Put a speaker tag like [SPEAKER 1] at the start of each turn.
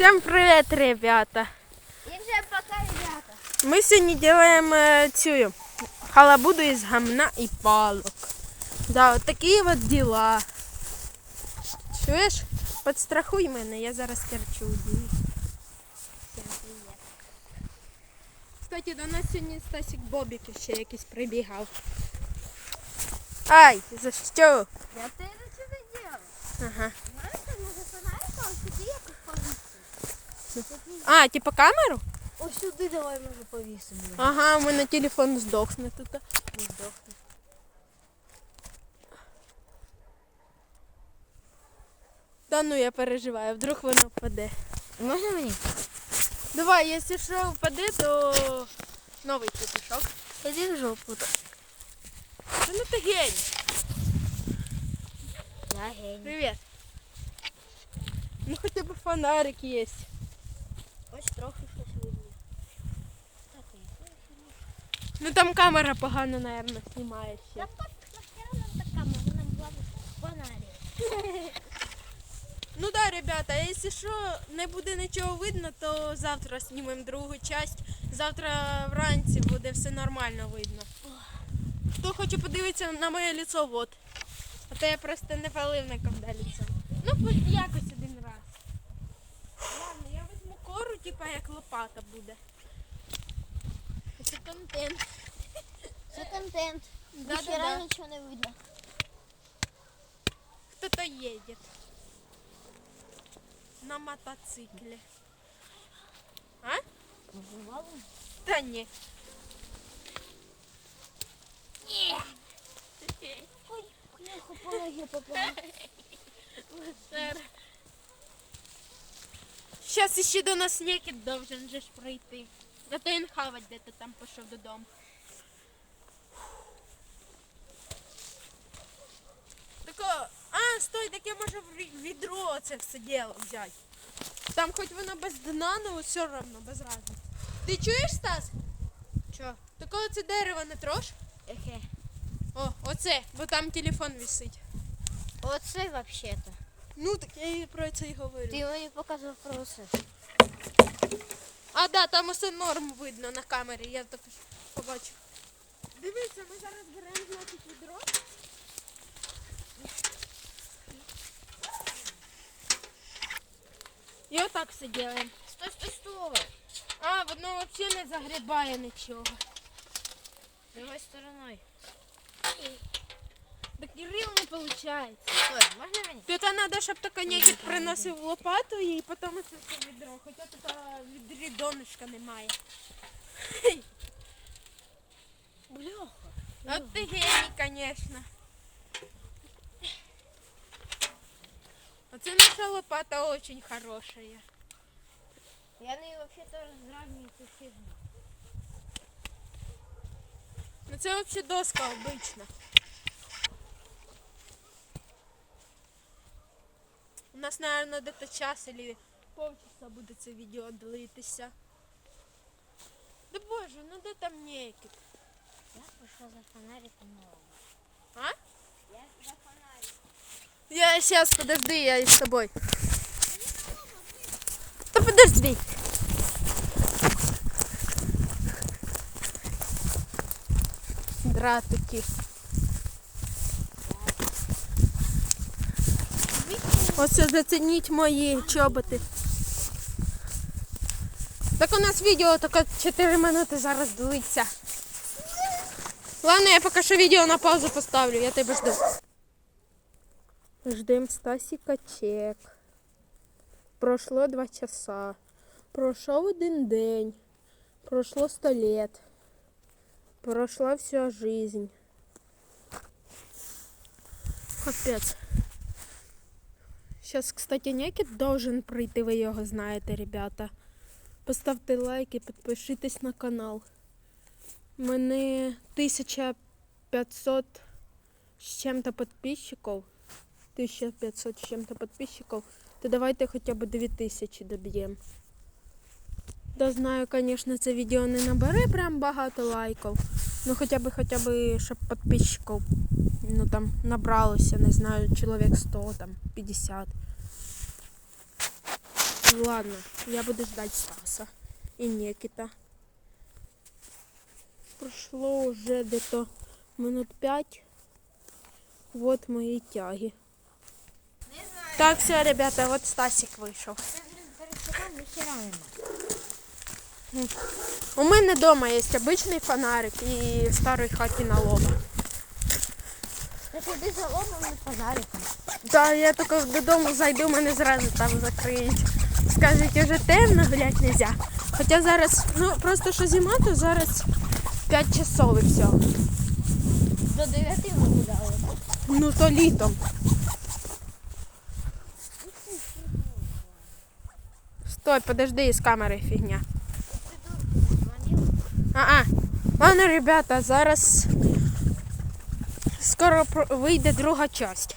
[SPEAKER 1] Всем привет, ребята!
[SPEAKER 2] И всем пока, ребята.
[SPEAKER 1] Мы сегодня делаем э, цю халабуду из гамна и палок. Да, вот такие вот дела. Чуєш? Подстрахуй мене, я зараз терчу.
[SPEAKER 2] Всем привет.
[SPEAKER 1] Кстати, до нас сьогодні Стасік Бобік ще якийсь прибігав. Ай, за що?
[SPEAKER 2] Я ты это что делал?
[SPEAKER 1] Ага. А, типа камеру?
[SPEAKER 2] Ось сюди давай може повісимо.
[SPEAKER 1] Ага, у мене телефон здохне тут.
[SPEAKER 2] Не здохне.
[SPEAKER 1] Та ну я переживаю, вдруг воно впаде.
[SPEAKER 2] Можна мені?
[SPEAKER 1] Давай, якщо що впаде, то новий петушок.
[SPEAKER 2] Іди в жопу.
[SPEAKER 1] Та ну ти гень.
[SPEAKER 2] Я геній.
[SPEAKER 1] Привіт. Ну хоча б фонарик є.
[SPEAKER 2] Ось трохи щось видно.
[SPEAKER 1] Ну там камера погано, мабуть, знімає ще. Ну да, ребята, якщо що не буде нічого видно, то завтра знімемо другу часть. Завтра вранці буде все нормально видно. Хто хоче подивитися на моє лицо, вот. А то я просто не палив ніколи лицо. Ну, якось один раз. Ладно, я візьму типа як лопата буде. Це контент.
[SPEAKER 2] Це контент.
[SPEAKER 1] Да-да-да.
[SPEAKER 2] Нічого не видно.
[SPEAKER 1] Кто-то едет на мотоцикле. А?
[SPEAKER 2] Нажимала?
[SPEAKER 1] Да не.
[SPEAKER 2] Ой, плохо по ноге попала.
[SPEAKER 1] Сейчас еще до нас некий должен же пройти. А то він хавать де-то там пішов додому. Тако, а, стой, так я можу в відро це все діло взяти. Там хоч воно без дна, але все одно без разниці. Ти чуєш, Стас?
[SPEAKER 2] Що?
[SPEAKER 1] Такого це дерево не трош?
[SPEAKER 2] Ехе.
[SPEAKER 1] О, оце, бо там телефон висить.
[SPEAKER 2] Оце вообще-то.
[SPEAKER 1] Ну так я і про це і говорю.
[SPEAKER 2] Ти мені показував про.
[SPEAKER 1] А, да, там усе норм видно на камері, я так побачив. Дивіться, ми зараз беремо значить відро. І отак все робимо.
[SPEAKER 2] Стой, стой, стой.
[SPEAKER 1] А, воно взагалі не загрібає нічого.
[SPEAKER 2] Другой стороной.
[SPEAKER 1] Так і рил не виходить.
[SPEAKER 2] Стой, можна мені?
[SPEAKER 1] Тут треба, щоб таке некіт приносив лопату і потім це все відро. Хоча тут а, в відрі донышка немає.
[SPEAKER 2] Бляха.
[SPEAKER 1] От ти геній, звісно. Оце наша лопата дуже хороша.
[SPEAKER 2] Я не вообще-то разравниваю эту фигню.
[SPEAKER 1] Ну це взагалі доска обична. Нас, мабуть, десь час або полчаса буде це відео длитися. Да боже, ну де там некіт?
[SPEAKER 2] Я пошла за фонариком новым.
[SPEAKER 1] А?
[SPEAKER 2] Я за фонариком.
[SPEAKER 1] Я сейчас, подожди, я с тобой. Да подожди. Дратики. Оце зацініть мої чоботи. Так у нас відео тільки 4 минути зараз длиться. Ладно, я поки що відео на паузу поставлю, я тебе жду. Ждем Стасіка чек. Пройшло два часа. Пройшов один день. Пройшло сто лет. Прошла вся жизнь. Капець. Сейчас, кстати, некіт должен прийти, ви його знаєте, ребята. Поставте лайк і підпишитесь на канал. У мене 1500 з чим-то підписчиків. 1500 с чем-то подписчиков, то давайте хоча б 2000 доб'ємо. Да знаю, конечно, це відео не набере прям багато лайків. Ну хоча б хоча б, щоб підписчиків ну там набралося, не знаю, чоловік 100, там 50. Ладно, я буду ждать Стаса и Никита. Прошло уже где-то минут пять. Вот мои тяги. Так, все, ребята, вот Стасик вийшов. У мене вдома є обичний фонарик і в старій хаті на лоба.
[SPEAKER 2] Так за ломом і фонариком.
[SPEAKER 1] Та я тільки додому зайду, мене зразу там закриють. Скажуть, вже темно гуляти не можна. Хоча зараз, ну просто що зима, то зараз 5 часов і все.
[SPEAKER 2] До 9 ми гуляли.
[SPEAKER 1] Ну то літом. Стой, подожди, з камери фігня. А-а. Ладно, ребята, зараз скоро вийде друга часть.